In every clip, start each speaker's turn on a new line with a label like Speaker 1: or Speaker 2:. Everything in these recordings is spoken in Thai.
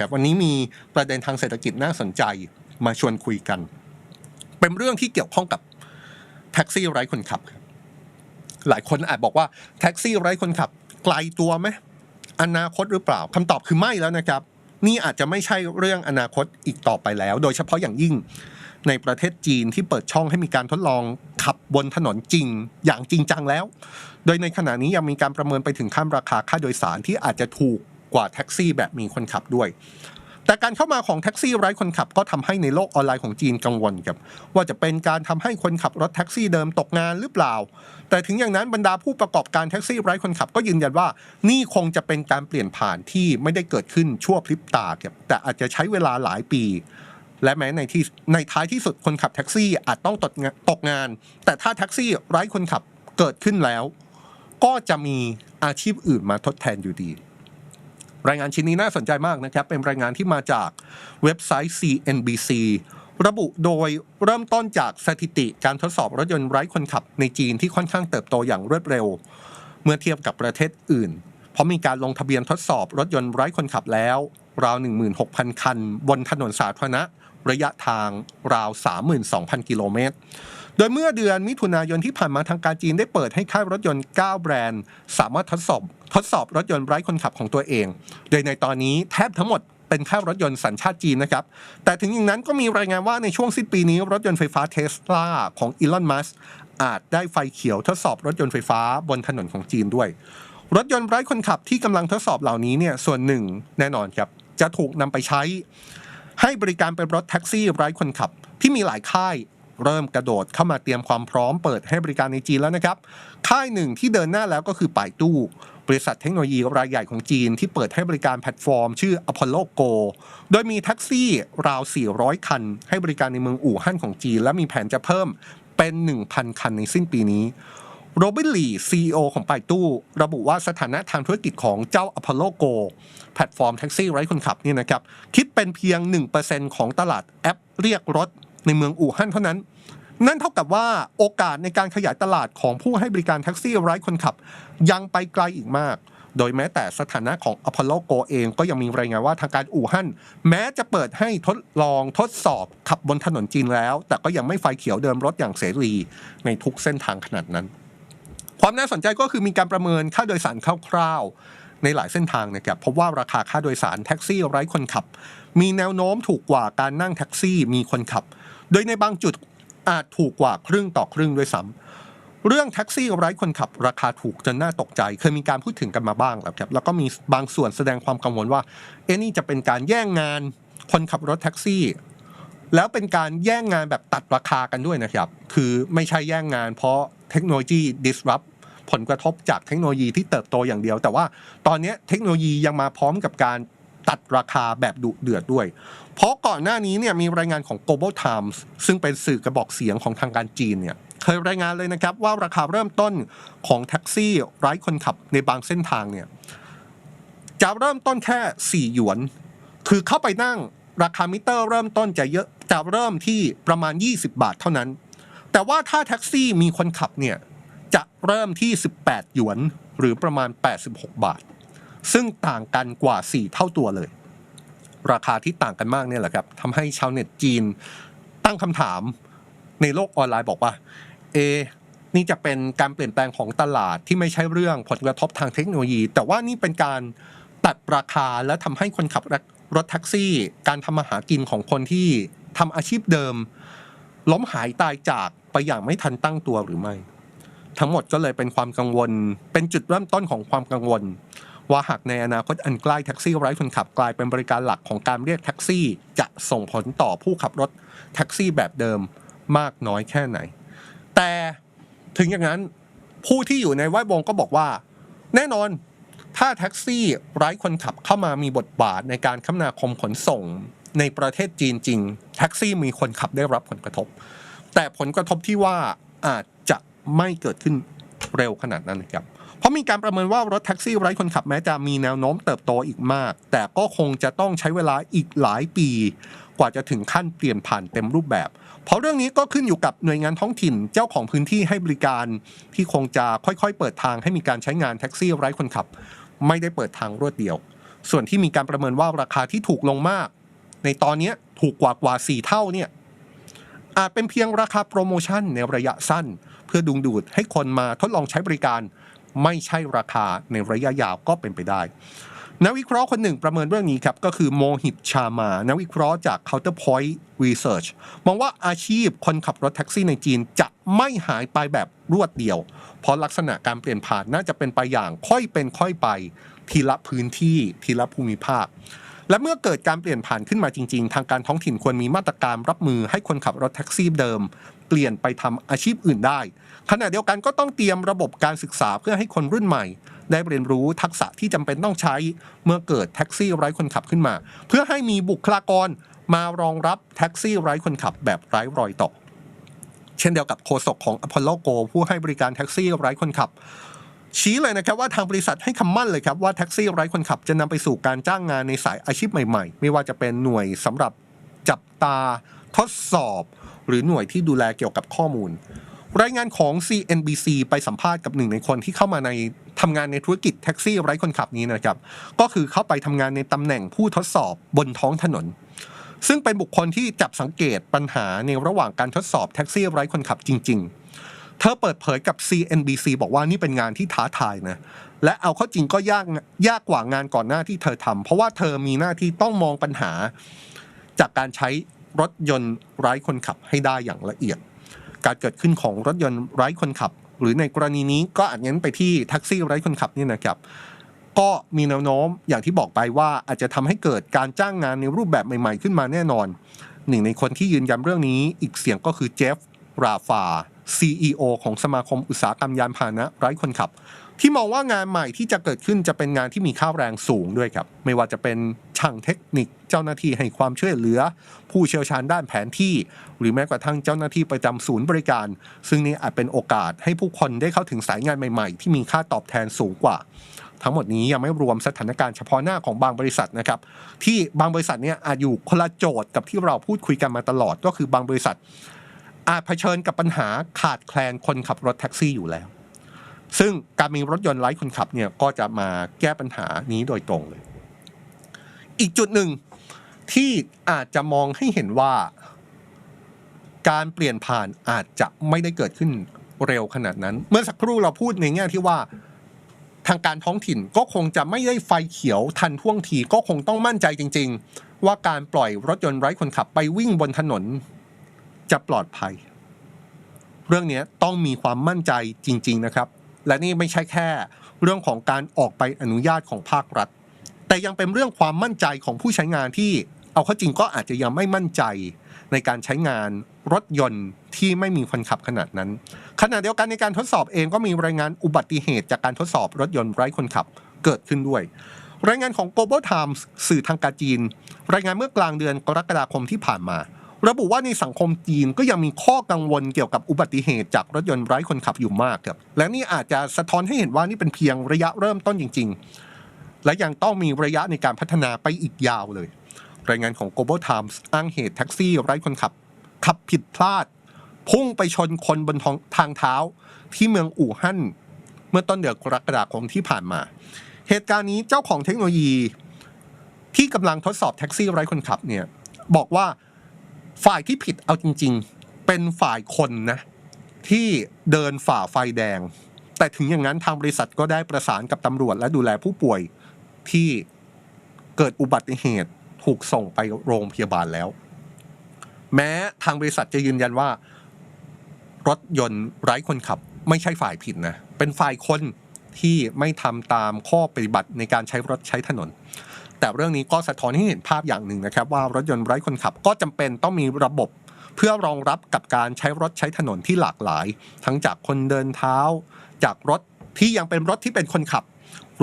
Speaker 1: ครับวันนี้มีประเด็นทางเศรษฐกิจน่าสนใจมาชวนคุยกัน เป็นเรื่องที่เกี่ยวข้องกับแท็กซี่ไร้คนขับครับ หลายคนอาจบอกว่าแท็กซี่ไร้คนขับ ไกลตัวไหมอนาคตหรือเปล่าคำตอบคือไม่แล้วนะครับ นี่อาจจะไม่ใช่เรื่องอนาคตอีกต่อไปแล้ว โดยเฉพาะอย่างยิ่งในประเทศจีนที่เปิดช่องให้มีการทดลองขับบนถนนจริงอย่างจริงจังแล้ว โดยในขณะนี้ยังมีการประเมินไปถึงขั้นราคาค่าโดยสารที่อาจจะถูก กว่าแท็กซี่แบบมีคนขับด้วย แต่การเข้ามาของแท็กซี่ไร้คนขับก็ทำให้ในโลกออนไลน์ของจีนกังวลครับว่าจะเป็นการทำให้คนขับรถแท็กซี่เดิมตกงานหรือเปล่า แต่ถึงอย่างนั้นบรรดาผู้ประกอบการแท็กซี่ไร้คนขับก็ยืนยันว่า นี่คงจะเป็นการเปลี่ยนผ่านที่ไม่ได้เกิดขึ้นชั่วพริบตาครับแต่อาจจะใช้เวลาหลายปีและแม้ในที่ในท้ายที่สุดคนขับแท็กซี่อาจต้องตกตกงาน แต่ถ้าแท็กซี่ไร้คนขับเกิดขึ้นแล้ว ก็จะมีอาชีพอื่นมาทดแทนอยู่ดี รายงานชิ้นนี้น่าสนใจมากนะครับ เป็นรายงานที่มาจากเว็บไซต์ CNBC ระบุโดยเริ่มต้นจากสถิติการทดสอบรถยนต์ไร้คนขับในจีนที่ค่อนข้างเติบโตอย่างรวดเร็ว เมื่อเทียบกับประเทศอื่น เพราะมีการลงทะเบียนทดสอบรถยนต์ไร้คนขับแล้ว ราว 16,000 คัน บนถนนสาธารณะระยะทางราว 32,000 กิโลเมตร โดยเมื่อเดือนมิถุนายนที่ผ่านมาทางการจีนได้เปิดให้ค่ายรถยนต์ 9 แบรนด์ สามารถทดสอบทดสอบรถยนต์ไร้คนขับของตัวเอง โดยในตอนนี้แทบทั้งหมดเป็นค่ายรถยนต์สัญชาติจีนนะครับ แต่ถึงอย่างนั้นก็มีรายงานว่าในช่วงสิ้นปีนี้ รถยนต์ไฟฟ้าเทสลาของอีลอน มัสอาจได้ไฟเขียวทดสอบรถยนต์ไฟฟ้าบนถนนของจีนด้วย รถยนต์ไร้คนขับที่กำลังทดสอบเหล่านี้เนี่ยส่วนหนึ่งแน่นอนครับจะถูกนำไปใช้ ให้บริการเป็นรถแท็กซี่ไร้คนขับที่มีหลายค่าย เริ่มกระโดดเข้ามาเตรียมความพร้อมเปิดให้บริการในจีนแล้วนะครับ ค่ายหนึ่งที่เดินหน้าแล้วก็คือป่ายตู้ บริษัทเทคโนโลยีรายใหญ่ของจีนที่เปิดให้บริการแพลตฟอร์ม ชื่อ Apollo Go โดยมีแท็กซี่ราว 400 คัน ให้บริการในเมืองอู่ฮั่นของจีน และมีแผนจะเพิ่มเป็น 1,000 คันในสิ้นปีนี้โรบินลีซีอของป่ายตู้ ระบุว่าสถานะทางธุรกิจของเจ้า Apollo Go แพลตฟอร์มแท็กซี่ไร้คนขับเนี่ยนะครับ คิดเป็นเพียง 1%ของตลาดแอปเรียกรถ ในเมืองอู่ฮั่นเท่านั้น นั่นเท่ากับว่าโอกาสในการขยายตลาดของผู้ให้บริการแท็กซี่ไร้คนขับ ยังไปไกลอีกมาก โดยแม้แต่สถานะของ Apollo Go เองก็ยังมีรายงานว่าทางการอู่ฮั่นแม้จะเปิดให้ทดลองทดสอบขับบนถนนจริงแล้ว แต่ก็ยังไม่ไฟเขียวเดินรถอย่างเสรีในทุกเส้นทางขนาดนั้น ความน่าสนใจก็คือมีการประเมินค่าโดยสารคร่าวๆในหลายเส้นทางนะครับพบว่าราคาค่าโดยสารแท็กซี่ไร้คนขับมีแนวโน้มถูกกว่าการนั่งแท็กซี่มีคนขับ โดยในบางจุดอาจถูกกว่าครึ่งต่อครึ่งด้วยซ้ำเรื่องแท็กซี่ไร้คนขับราคาถูกจนน่าตกใจ เคยมีการพูดถึงกันมาบ้างแล้วครับ แล้วก็มีบางส่วนแสดงความกังวลว่า เอ๊นี่จะเป็นการแย่งงานคนขับรถแท็กซี่ แล้วเป็นการแย่งงานแบบตัดราคากันด้วยนะครับ คือไม่ใช่แย่งงาน เพราะเทคโนโลยี disrupt ผลกระทบจากเทคโนโลยีที่เติบโตอย่างเดียว แต่ว่าตอนนี้เทคโนโลยียังมาพร้อมกับการ ตัดราคาแบบดุเดือดด้วย เพราะก่อนหน้านี้เนี่ยมีรายงานของ Global Times ซึ่งเป็นสื่อกระบอกเสียงของทางการจีนเนี่ยเคยรายงานเลยนะครับว่าราคาเริ่มต้นของแท็กซี่ไร้คนขับในบางเส้นทางเนี่ยจะเริ่มต้นแค่ 4 หยวน คือเข้าไปนั่งราคามิเตอร์เริ่มต้นจะเยอะจะเริ่มที่ประมาณ 20 บาทเท่านั้น แต่ว่าถ้าแท็กซี่มีคนขับเนี่ยจะเริ่มที่ 18 หยวนหรือประมาณ 86 บาท ซึ่งต่างกันกว่า 4 เท่าตัวเลย ราคาที่ต่างกันมากเนี่ยแหละครับทำให้ชาวเน็ตจีนตั้งคำถามในโลกออนไลน์บอกว่าเอนี่จะเป็นการเปลี่ยนแปลงของตลาดที่ไม่ใช่เรื่องผลกระทบทางเทคโนโลยี แต่ว่านี่เป็นการตัดราคาและทำให้คนขับรถแท็กซี่ การทำมาหากินของคนที่ทำอาชีพเดิม ล้มหายตายจากไปอย่างไม่ทันตั้งตัวหรือไม่ ทั้งหมดก็เลยเป็นความกังวล เป็นจุดเริ่มต้นของความกังวล ว่าหากในอนาคตอันใกล้แท็กซี่ไร้คนขับกลายเป็นบริการหลักของการเรียกแท็กซี่ จะส่งผลต่อผู้ขับรถแท็กซี่แบบเดิมมากน้อยแค่ไหน แต่ถึงอย่างนั้นผู้ที่อยู่ในแวดวงก็บอกว่า แน่นอนถ้าแท็กซี่ไร้คนขับเข้ามามีบทบาทในการคมนาคมขนส่งในประเทศจีนจริง แท็กซี่มีคนขับได้รับผลกระทบ แต่ผลกระทบที่ว่าอาจจะไม่เกิดขึ้นเร็วขนาดนั้นนะครับ เพราะมีการประเมินว่ารถแท็กซี่ไร้คนขับแม้จะมีแนวโน้มเติบโตอีกมาก แต่ก็คงจะต้องใช้เวลาอีกหลายปี กว่าจะถึงขั้นเปลี่ยนผ่านเต็มรูปแบบ เพราะเรื่องนี้ก็ขึ้นอยู่กับหน่วยงานท้องถิ่นเจ้าของพื้นที่ให้บริการ ที่คงจะค่อยๆ เปิดทางให้มีการใช้งานแท็กซี่ไร้คนขับ ไม่ได้เปิดทางรวดเดียว ส่วนที่มีการประเมินว่าราคาที่ถูกลงมาก ในตอนนี้ถูกกว่ากว่า4เท่าเนี่ยอาจเป็นเพียงราคาโปรโมชั่นในระยะสั้น เพื่อดึงดูดให้คนมาทดลองใช้บริการ ไม่ใช่ราคาในระยะยาวก็เป็นไปได้นักวิเคราะห์คนหนึ่งประเมินเรื่องนี้ครับก็คือโมหิตชามานักวิเคราะห์จาก Counterpoint Research มองว่าอาชีพคนขับรถแท็กซี่ในจีนจะไม่หายไปแบบรวดเดียว เพราะลักษณะการเปลี่ยนผ่านน่าจะเป็นไปอย่างค่อยเป็นค่อยไป ทีละพื้นที่ทีละภูมิภาค และเมื่อเกิดการเปลี่ยนผ่านขึ้นมาจริง ๆ ทางการท้องถิ่นควรมีมาตรการรับมือให้คนขับรถแท็กซี่เดิม เปลี่ยนไปทำอาชีพอื่นได้ ขณะเดียวกันก็ต้องเตรียมระบบการศึกษาเพื่อให้คนรุ่นใหม่ ได้เรียนรู้ทักษะที่จำเป็นต้องใช้ เมื่อเกิดแท็กซี่ไร้คนขับขึ้นมา เพื่อให้มีบุคลากรมารองรับแท็กซี่ไร้คนขับแบบไร้รอยต่อ เช่นเดียวกับโฆษกของ Apollo Go ผู้ให้บริการแท็กซี่ไร้คนขับ ชี้เลยนะครับว่าทางบริษัทให้คำมั่นเลยครับว่าแท็กซี่ไร้คนขับจะนำไปสู่การจ้างงานในสายอาชีพใหม่ๆ ไม่ว่าจะเป็นหน่วยสำหรับจับตาทดสอบ หรือหน่วยที่ดูแลเกี่ยวกับข้อมูล รายงานของ CNBC ไปสัมภาษณ์กับหนึ่งในคนที่เข้ามาในทำงานในธุรกิจแท็กซี่ไร้คนขับนี้นะครับ ก็คือเข้าไปทำงานในตำแหน่งผู้ทดสอบบนท้องถนน ซึ่งเป็นบุคคลที่จับสังเกตปัญหาในระหว่างการทดสอบแท็กซี่ไร้คนขับจริง ๆ เธอเปิดเผยกับ CNBC บอกว่านี่เป็นงานที่ท้าทายนะและเอาเข้าจริงก็ยากยากกว่างานก่อนหน้าที่เธอทำเพราะว่าเธอมีหน้าที่ต้องมองปัญหา จากการใช้รถยนต์ไร้คนขับให้ได้อย่างละเอียด การเกิดขึ้นของรถยนต์ไร้คนขับ หรือในกรณีนี้ก็อาจเน้นไปที่แท็กซี่ไร้คนขับนี่นะครับก็มีแนวโน้มอย่างที่บอกไปว่าอาจจะทำให้เกิดการจ้างงานในรูปแบบใหม่ ๆ ขึ้นมาแน่นอน หนึ่งในคนที่ยืนยันเรื่องนี้อีกเสียงก็คือเจฟ ราฟา CEO ของสมาคมอุตสาหกรรมยานพาหนะไร้คนขับ ที่มองว่างานใหม่ที่จะเกิดขึ้นจะเป็นงานที่มีค่าแรงสูงด้วยครับ ไม่ว่าจะเป็นช่างเทคนิค เจ้าหน้าที่ให้ความช่วยเหลือ ผู้เชี่ยวชาญด้านแผนที่ หรือแม้กระทั่งเจ้าหน้าที่ประจำศูนย์บริการ ซึ่งนี่อาจเป็นโอกาสให้ผู้คนได้เข้าถึงสายงานใหม่ๆ ที่มีค่าตอบแทนสูงกว่า ทั้งหมดนี้ยังไม่รวมสถานการณ์เฉพาะหน้าของบางบริษัทนะครับ ที่บางบริษัทเนี่ยอาจอยู่คนละโจทย์กับที่เราพูดคุยกันมาตลอดก็คือบางบริษัท อาจเผชิญกับปัญหาขาดแคลนคนขับรถแท็กซี่อยู่แล้ว ซึ่งการมีรถยนต์ไร้คนขับเนี่ยก็จะมาแก้ปัญหานี้โดยตรงเลย อีกจุดหนึ่งที่อาจจะมองให้เห็นว่า การเปลี่ยนผ่านอาจจะไม่ได้เกิดขึ้นเร็วขนาดนั้น เมื่อสักครู่เราพูดในแง่ที่ว่าทางการท้องถิ่นก็คงจะไม่ได้ไฟเขียวทันท่วงทีก็คงต้องมั่นใจจริง ๆ ว่าการปล่อยรถยนต์ไร้คนขับไปวิ่งบนถนนจะปลอดภัย เรื่องนี้ต้องมีความมั่นใจจริง ๆนะครับ และนี่ไม่ใช่แค่ เรื่องของการออกไปอนุญาตของภาครัฐ แต่ยังเป็นเรื่องความมั่นใจของผู้ใช้งานที่เอาเข้าจริงก็อาจจะยังไม่มั่นใจในการใช้งานรถยนต์ที่ไม่มีคนขับขนาดนั้น ขณะเดียวกันในการทดสอบเองก็มีรายงานอุบัติเหตุจากการทดสอบรถยนต์ไร้คนขับเกิดขึ้นด้วย รายงานของ Global Times สื่อทางการจีน รายงานเมื่อกลางเดือนกรกฎาคมที่ผ่านมา ระบุว่าในสังคมจีนก็ยังมีข้อกังวลเกี่ยวกับอุบัติเหตุจากรถยนต์ไร้คนขับอยู่มากครับ และนี่อาจจะสะท้อนให้เห็นว่านี่เป็นเพียงระยะเริ่มต้นจริง ๆ และยังต้องมีระยะในการพัฒนาไปอีกยาวเลย รายงานของ Global Times อ้างเหตุแท็กซี่ไร้คนขับ ขับผิดพลาด พุ่งไปชนคนบนท้องทางเท้า ที่เมืองอู่ฮั่นเมื่อต้นเดือนกรกฎาคมที่ผ่านมา เหตุการณ์นี้เจ้าของเทคโนโลยี ที่กำลังทดสอบแท็กซี่ไร้คนขับเนี่ยบอกว่า ฝ่ายที่ผิดเอาจริง ๆ เป็นฝ่ายคนนะ ที่เดินฝ่าไฟแดง แต่ถึงอย่างนั้นทางบริษัทก็ได้ประสานกับตำรวจและดูแลผู้ป่วยที่เกิดอุบัติเหตุถูกส่งไปโรงพยาบาลแล้ว แม้ทางบริษัทจะยืนยันว่า รถยนต์ไร้คนขับ ไม่ใช่ฝ่ายผิดนะ เป็นฝ่ายคนที่ไม่ทำตามข้อปฏิบัติในการใช้รถใช้ถนน แต่เรื่องนี้ก็สะท้อนให้เห็นภาพอย่างหนึ่งนะครับ ว่ารถยนต์ไร้คนขับก็จำเป็นต้องมีระบบเพื่อรองรับกับการใช้รถใช้ถนนที่หลากหลาย ทั้งจากคนเดินเท้า จากรถที่ยังเป็นรถที่เป็นคนขับ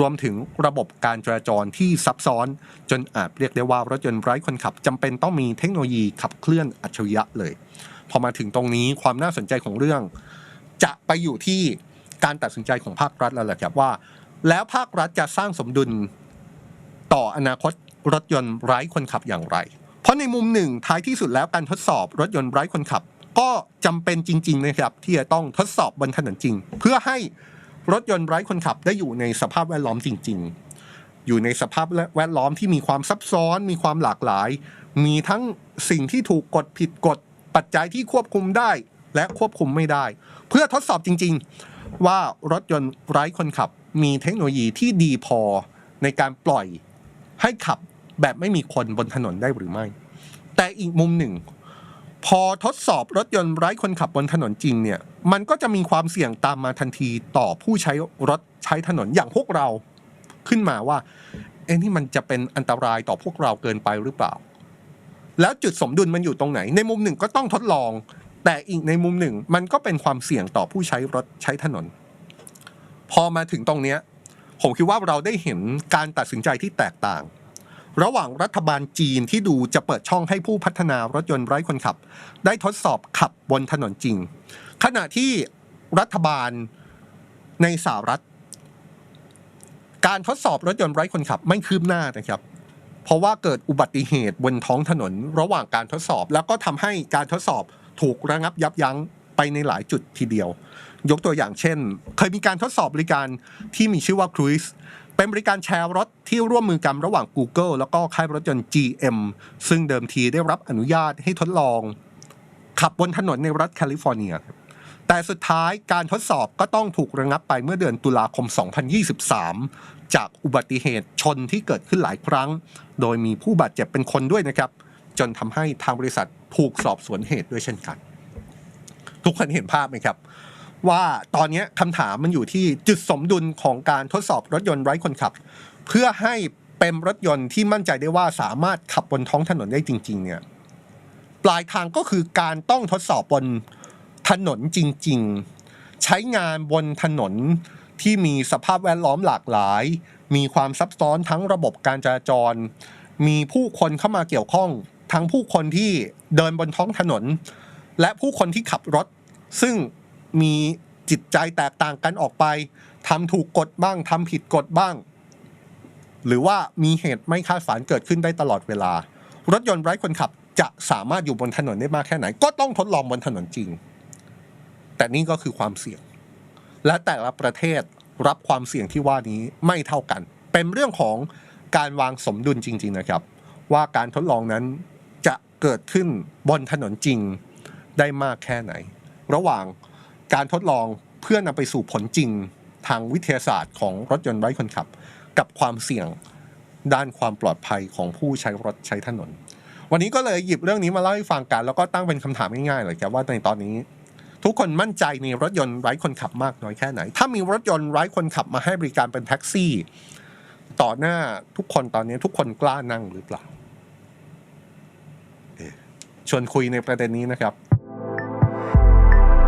Speaker 1: รวมถึงระบบการจราจรที่ซับซ้อน จนอาจเรียกได้ว่ารถยนต์ไร้คนขับจำเป็นต้องมีเทคโนโลยีขับเคลื่อนอัจฉริยะเลย พอมาถึงตรงนี้ความน่าสนใจของเรื่อง จะไปอยู่ที่การตัดสินใจของภาครัฐแล้วแหละครับว่า แล้วภาครัฐจะสร้างสมดุล ต่ออนาคตรถยนต์ไร้คนขับอย่างไร เพราะในมุมหนึ่งท้ายที่สุดแล้วการทดสอบรถยนต์ไร้คนขับ ก็จำเป็นจริงๆนะครับที่จะต้องทดสอบบนถนนจริง เพื่อให้รถยนต์ไร้คนขับได้อยู่ในสภาพแวดล้อมจริง ๆ อยู่ในสภาพแวดล้อมที่มีความซับซ้อน มีความหลากหลาย มีทั้งสิ่งที่ถูกกดผิดกฎปัจจัยที่ควบคุมได้และควบคุมไม่ได้ เพื่อทดสอบจริง ๆ ว่ารถยนต์ไร้คนขับ มีเทคโนโลยีที่ดีพอในการปล่อย ให้ขับแบบไม่มีคนบนถนนได้หรือไม่ แต่อีกมุมหนึ่ง พอทดสอบรถยนต์ไร้คนขับบนถนนจริงเนี่ย มันก็จะมีความเสี่ยงตามมาทันทีต่อผู้ใช้รถใช้ถนนอย่างพวกเราขึ้นมาว่า เอ้นี่มันจะเป็นอันตรายต่อพวกเราเกินไปหรือเปล่า แล้วจุดสมดุลมันอยู่ตรงไหน ในมุมหนึ่งก็ต้องทดลอง แต่อีกในมุมหนึ่งมันก็เป็นความเสี่ยงต่อผู้ใช้รถใช้ถนน พอมาถึงตรงเนี้ย ผมคิดว่าเราได้เห็นการตัดสินใจที่แตกต่าง ระหว่างรัฐบาลจีนที่ดูจะเปิดช่องให้ผู้พัฒนารถยนต์ไร้คนขับ ได้ทดสอบขับบนถนนจริง ขณะที่รัฐบาลในสหรัฐ การทดสอบรถยนต์ไร้คนขับไม่คืบหน้านะครับ เพราะว่าเกิดอุบัติเหตุบนท้องถนน ระหว่างการทดสอบ แล้วก็ทำให้การทดสอบถูกระงับยับยั้ง ไปในหลายจุดทีเดียว ยกตัวอย่างเช่น เคยมีการทดสอบบริการที่มีชื่อว่า Cruise เป็นบริการแชร์รถที่ร่วมมือกันระหว่าง Google แล้วก็ค่ายรถยนต์ GM ซึ่งเดิมทีได้รับอนุญาตให้ทดลอง ขับบนถนนในรัฐแคลิฟอร์เนียครับแต่สุดท้ายการทดสอบก็ต้องถูกระงับไปเมื่อเดือนตุลาคม 2023 จากอุบัติเหตุชนที่เกิดขึ้นหลายครั้ง โดยมีผู้บาดเจ็บเป็นคนด้วยนะครับ จนทำให้ทางบริษัทถูกสอบสวนเหตุด้วยเช่นกัน ทุกคนเห็นภาพไหมครับ ว่าตอนนี้คำถามมันอยู่ที่จุดสมดุลของการทดสอบรถยนต์ไร้คนขับ เพื่อให้เป็นรถยนต์ที่มั่นใจได้ว่าสามารถขับบนท้องถนนได้จริง ๆ เนี่ยปลายทางก็คือการต้องทดสอบบนถนนจริง ๆ ใช้งานบนถนนที่มีสภาพแวดล้อมหลากหลาย มีความซับซ้อนทั้งระบบการจราจร มีผู้คนเข้ามาเกี่ยวข้อง ทั้งผู้คนที่เดินบนท้องถนน และผู้คนที่ขับรถ ซึ่งมีจิตใจแตกต่างกันออกไปทำถูกกฎบ้างทำผิดกฎบ้าง หรือว่ามีเหตุไม่คาดฝันเกิดขึ้นได้ตลอดเวลา รถยนต์ไร้คนขับจะสามารถอยู่บนถนนได้มากแค่ไหน ก็ต้องทดลองบนถนนจริง แต่นี่ก็คือความเสี่ยง และแต่ละประเทศรับความเสี่ยงที่ว่านี้ไม่เท่ากัน เป็นเรื่องของการวางสมดุลจริง ๆนะครับ ว่าการทดลองนั้นจะเกิดขึ้นบนถนนจริง ได้มากแค่ไหน ระหว่างการทดลองเพื่อนำไปสู่ผลจริงทางวิทยาศาสตร์ของรถยนต์ไร้คนขับ กับความเสี่ยงด้านความปลอดภัยของผู้ใช้รถใช้ถนน วันนี้ก็เลยหยิบเรื่องนี้มาเล่าให้ฟังกัน แล้วก็ตั้งเป็นคำถามง่ายๆเลยครับว่าในตอนนี้ ทุกคนมั่นใจในรถยนต์ไร้คนขับมากน้อยแค่ไหน ถ้ามีรถยนต์ไร้คนขับมาให้บริการเป็นแท็กซี่ ต่อหน้าทุกคนตอนนี้ทุกคนกล้านั่งหรือเปล่าชวนคุยในประเด็นนี้นะครับ